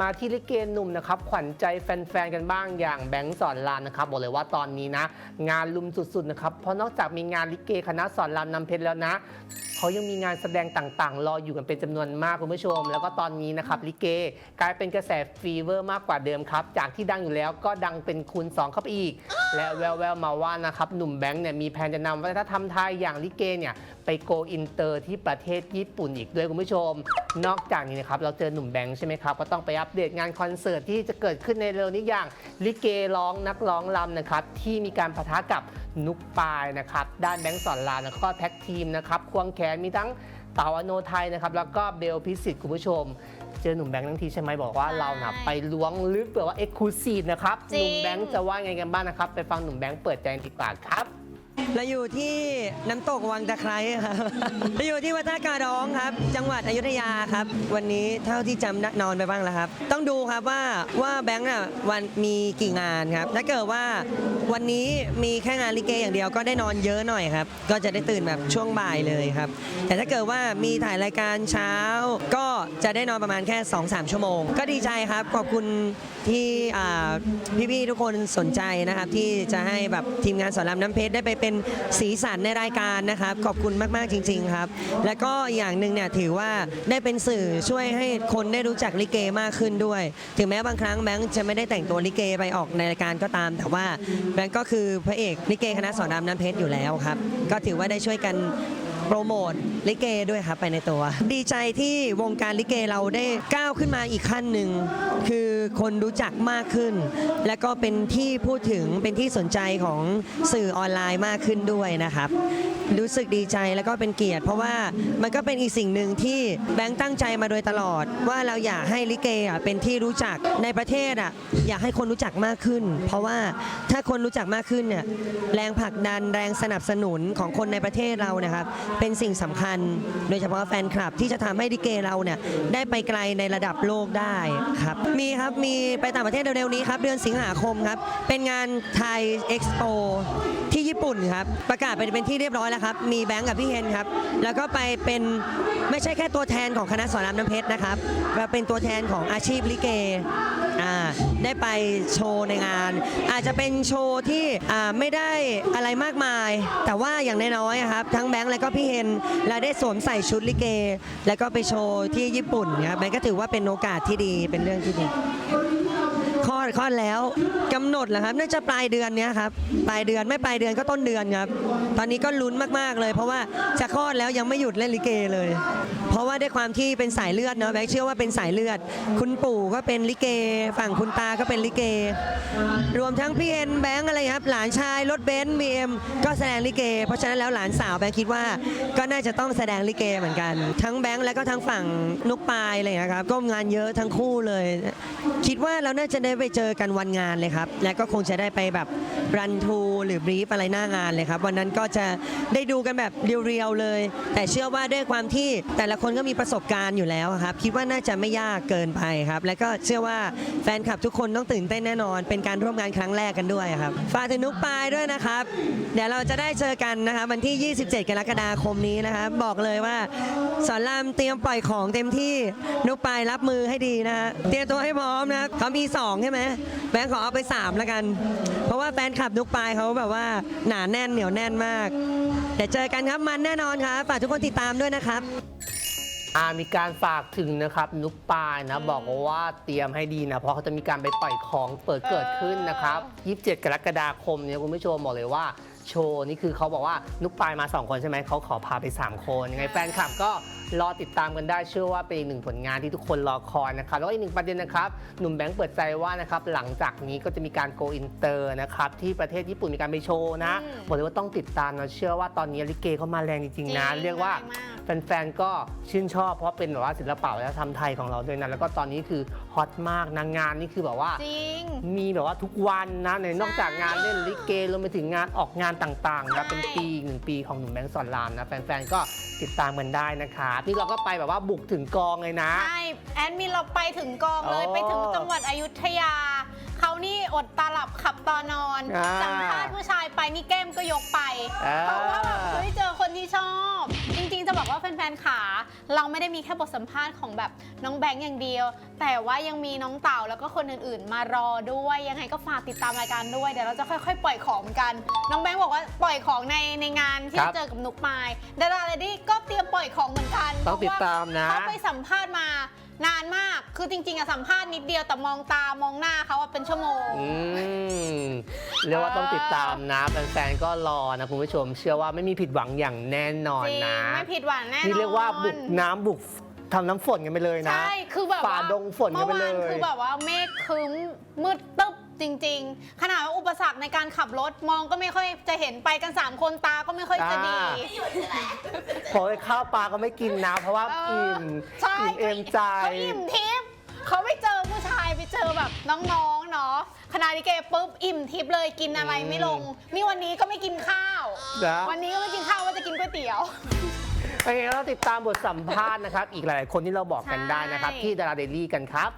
มาที่ลิเกหนุ่มนะครับขวัญใจแฟนๆกันบ้างอย่างแบงค์สอนรามนะครับบอกเลยว่าตอนนี้นะ งานลุมสุดๆนะครับเพราะนอกจากมีงานลิเกคณะสอนรามนำเพชรแล้วนะเขายังมีงานแสดงต่างๆ รออยู่กันเป็นจำนวนมากคุณผู้ชม แล้วก็ตอนนี้นะครับลิเก กลายเป็นกระแสฟีเวอร์มากกว่าเดิมครับ จากที่ดังอยู่แล้วก็ดังเป็นคูณ 2 เข้าไปอีก และแววๆมาว่านะครับหนุ่มแบงค์เนี่ยมีแผนจะนำวัฒนธรรมไทยอย่างลิเกเนี่ยไปโกอินเตอร์ที่ประเทศญี่ปุ่นอีกด้วยคุณผู้ชม นอกจากนี้นะครับเราเจอหนุ่มแบงค์ใช่ไหมครับก็ต้องไปอัปเดตงานคอนเสิร์ตที่จะเกิดขึ้นในเร็วนี้อย่างลิเกร้องนักร้องรำนะครับที่มีการปะทะกับนุกปายนะครับด้านแบงค์สอนรามแล้วก็แท็กทีมนะครับควงแขนมีทั้งเต๋าอโนไทยนะครับแล้วก็เบลพิสิทธิ์คุณผู้ชม เจอหนุ่มแบงค์ทั้งทีใช่ไหมบอกว่าใช่เรานะไปล้วงลึกแบบว่าเอ็กซ์คลูซีฟนะครับหจริงนุ่มแบงค์จะว่าไงกันบ้างนะครับ ไปฟังหนุ่มแบงค์เปิดใจดีกว่าครับ เราอยู่ที่น้ำตกวังตะไคร้ครับ เราอยู่ที่วัดท่าการร้องครับ จังหวัดอยุธยาครับ วันนี้เท่าที่จำนอนไปบ้างแล้วครับ ต้องดูครับว่าว่าแบงค์น่ะวันมีกี่งานครับ ถ้าเกิดว่าวันนี้มีแค่งานลิเกอย่างเดียวก็ได้นอนเยอะหน่อยครับ ก็จะได้ตื่นแบบช่วงบ่ายเลยครับ แต่ถ้าเกิดว่ามีถ่ายรายการเช้า ก็จะได้นอนประมาณแค่2-3ชั่วโมง ก็ดีใจครับ ขอบคุณที่อ่าพี่ๆทุกคนสนใจนะครับ ที่จะให้แบบทีมงานสอนรามน้ำเพชรได้ไปเป็นสีสันในรายการนะครับ ขอบคุณมากๆจริง ๆครับ และก็อย่างหนึ่งเนี่ยถือว่าได้เป็นสื่อช่วยให้คนได้รู้จักลิเกมากขึ้นด้วย ถึงแม้บางครั้งแบงค์จะไม่ได้แต่งตัวลิเกไปออกในรายการก็ตาม แต่ว่าแบงค์ก็คือพระเอกลิเกคณะสอนรามน้ำเพชรอยู่แล้วครับ ก็ถือว่าได้ช่วยกัน โปรโมทลิเกด้วยครับไปในตัว ดีใจที่วงการลิเกเราได้ก้าวขึ้นมาอีกขั้นหนึ่งคือคนรู้จักมากขึ้น และก็เป็นที่พูดถึงเป็นที่สนใจของสื่อออนไลน์มากขึ้นด้วยนะครับ รู้สึกดีใจแล้วก็เป็นเกียรติ เพราะว่ามันก็เป็นอีกสิ่งหนึ่งที่แบงค์ตั้งใจมาโดยตลอด ว่าเราอยากให้ลิเกอะเป็นที่รู้จักในประเทศอะอยากให้คนรู้จักมากขึ้น เพราะว่าถ้าคนรู้จักมากขึ้นเนี่ยแรงผลักดันแรงสนับสนุนของคนในประเทศเรานะครับเป็นสิ่งสำคัญ โดยเฉพาะแฟนคลับที่จะทำให้ลิเกเราเนี่ยได้ไปไกลในระดับโลกได้ครับมีครับมีไปต่างประเทศเร็วๆนี้ครับเดือนสิงหาคมครับเป็นงานไทยเอ็กซ์โป ที่ญี่ปุ่นครับ ประกาศไปเป็นที่เรียบร้อยแล้วครับ มีแบงก์กับพี่เฮนครับ แล้วก็ไปเป็นไม่ใช่แค่ตัวแทนของคณะสอนรามน้ำเพชรนะครับมาเป็นตัวแทนของอาชีพลิเกอ่าได้ไปโชว์ในงาน อาจจะเป็นโชว์ที่อ่าไม่ได้อะไรมากมาย แต่ว่าอย่างน้อยๆครับ ทั้งแบงค์และก็พี่เฮนเราได้สวมใส่ชุดลิเก แล้วก็ไปโชว์ที่ญี่ปุ่นครับแบงค์ก็ถือว่าเป็นโอกาสที่ดีเป็นเรื่องที่ดี ดคลอดแล้วกำหนดเหรอครับ น่าจะปลายเดือนเนี้ยครับปลายเดือนไม่ปลายเดือนก็ต้นเดือนครับ ตอนนี้ก็ลุ้นมากๆเลย เพราะว่าจะคลอดแล้วยังไม่หยุดเล่นลิเกเลย เพราะว่าด้วยความที่เป็นสายเลือดเนาะแบงค์เชื่อว่าเป็นสายเลือด คุณปู่ก็เป็นลิเก ฝั่งคุณตาก็เป็นลิเก รวมทั้งพี่เอ็นแบงค์อะไรครับหลานชายรถเบนซ์บีเอ็มก็แสดงลิเก เพราะฉะนั้นแล้วหลานสาวแบงค์คิดว่าก็น่าจะต้องแสดงลิเกเหมือนกัน ทั้งแบงค์แล้วก็ทั้งฝั่งนุกปายอะไรอย่างเงี้ยครับก็งานเยอะทั้งคู่เลย คิดว่าเราน่าจะได้ไปเจอกันวันงานเลยครับ และก็คงจะได้ไปแบบรันทูหรือบรีฟอะไรหน้างานเลยครับ วันนั้นก็จะได้ดูกันแบบเรียวๆเลย แต่เชื่อว่าด้วยความที่แต่ละคนก็มีประสบการณ์อยู่แล้วครับ คิดว่าน่าจะไม่ยากเกินไปครับ และก็เชื่อว่าแฟนคลับทุกคนต้องตื่นเต้นแน่นอน เป็นการร่วมงานครั้งแรกกันด้วยครับฝากถึงนุกปายด้วยนะครับ เดี๋ยวเราจะได้เจอกันนะครับวันที่ 27 กรกฎาคมนี้นะครับบอกเลยว่าสอนรามเตรียมปล่อยของเต็มที่นุกปายรับมือให้ดีนะฮะเตรียมตัวให้พร้อมนะครับเขามี2ใช่ไหมแบงค์ขอเอาไป3แล้วกัน เพราะว่าแฟนคลับนุกปายเขาแบบว่าหนาแน่นเหนียวแน่นมาก เดี๋ยวเจอกันครับมันแน่นอนครับฝากทุกคนติดตามด้วยนะครับ อ่ามีการฝากถึงนะครับนุกปายนะบอกว่าเตรียมให้ดีนะ เพราะเขาจะมีการไปปล่อยของเปิดเกิดขึ้นนะครับ 27 กรกฎาคมเนี่ยคุณผู้ชมบอกเลยว่า โชว์นี่คือเขาบอกว่านุกปายมา 2 คนใช่ไหมเขาขอพาไป 3 คน ยังไงแฟนคลับก็รอติดตามกันได้เชื่อว่าเป็นอีกหนึ่งผลงานที่ทุกคนรอคอยนะครับแล้วก็อีกหนึ่งประเด็นนะครับหนุ่มแบงค์เปิดใจว่านะครับหลังจากนี้ก็จะมีการโกอินเตอร์นะครับที่ประเทศญี่ปุ่นมีการไปโชว์นะอืมบอกเลยว่าต้องติดตามนะเชื่อว่าตอนนี้ลิเกเขามาแรงจริงๆนะจริงเรียกว่าแรงมากแฟนๆก็ชื่นชอบเพราะเป็นแบบว่าศิลปะวัฒนธรรมไทยของเราด้วยนะแล้วก็ตอนนี้คือฮอตมากนางงานนี่คือแบบว่าจริงมีแบบว่าทุกวันนะในนอกจากงานเล่นลิเกรวมไปถึงงานออกงานต่างๆนะใช่เป็นปีอีกหนึ่งปีของหนุ่มแบงค์สอนรามนะแฟนๆก็ติดตามกันได้นะคะนี่เราก็ไปแบบว่าบุกถึงกองเลยนะ ใช่แอดมินเราไปถึงกองเลยอ๋อไปถึงจังหวัดอยุธยา เขานี่อดตาหลับขับตอนอนอ่าสัมภาษณ์ผู้ชายไปนี่แก้มก็ยกไปอ่าเพรา นๆขาเราไม่ได้มีแค่บทสัมภาษณ์ของแบบน้องแบงค์อย่างเดียว แต่ว่ายังมีน้องเต่าแล้วก็คนอื่นๆ มารอด้วยยังไงก็ฝากติดตามรายการด้วยเดี๋ยวเราจะค่อยๆ ปล่อยของเหมือนกัน น้องแบงค์บอกว่าปล่อยของในในงานที่ครับเจอกับนุกปายดาราเลดี้ก็เตรียมปล่อยของเหมือนกันต้องติดตามนะ เพราะว่าเขาไปสัมภาษณ์มา นานมาก คือจริงๆอะสัมภาษณ์นิดเดียวแต่มองตามองหน้าเขาอะเป็นชั่วโมง อืมเรียกว่าต้องติดตามนะแฟนๆก็รอนะคุณผู้ชม เชื่อว่าไม่มีผิดหวังอย่างแน่นอนจริง นะไม่ผิดหวังแน่นอน นี่เรียกว่าบุกน้ำบุกทำน้ำฝนกันไปเลยนะ ใช่ คือแบบฝ่าว่าดงฝนกันไปเลยมื่อวานคือแบบว่าเมฆครึ้มมืดตึ๊บ จริง ๆ ขนาดว่าอุปสรรคในการขับรถมองก็ไม่ค่อยจะเห็นไปกัน 3 คนตาก็ไม่ค่อยจะดี อ่าพอไปข้าวปลาก็ไม่กินนะ เพราะว่าเอออิ่มใช่อิ่มเอมใจ เขาอิ่มทิพย์เขาไปเจอผู้ชายไปเจอแบบน้องๆเนาะคณะลิเกปุ๊บอิ่มทิพย์เลยกินอะไรไม่ลง นี่วันนี้ก็ไม่กินข้าว นะ วันนี้ก็ไม่กินข้าวว่าจะกินก๋วยเตี๋ยวโอเคเราติดตามบทสัมภาษณ์นะครับ อีกหลายๆคนที่เราบอกกันได้นะครับ ใช่ ที่ดาราเดลี่กันครับ